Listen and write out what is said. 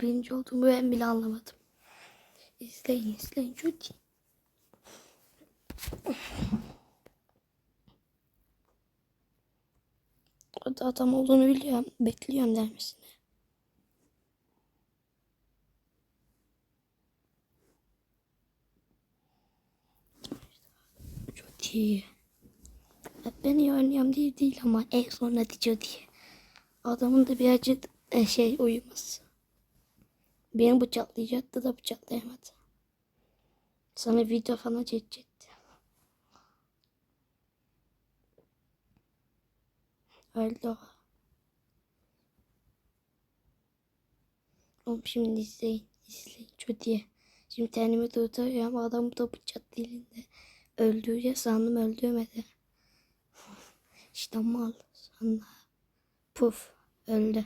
birinci olduğumu ben bile anlamadım. İzleyin izleyin çok iyi. O da adam olduğunu biliyorum. Bekliyorum dermesine. Çok iyi. Ben iyi oynuyorum diye değil ama en son netice diye. Adamın da bir acı e, şey uyuması. Beni bıçaklayacaktı da bıçaklayamadı. Sana video falan çekecekti. Öldü. Oğlum şimdi izleyin. izleyin. Çok iyi. Şimdi kendimi tutuyorum. Adam da bıçak dilinde. Öldüreceğiz sandım öldürmedi. İşte mal. Sonra puf öldü.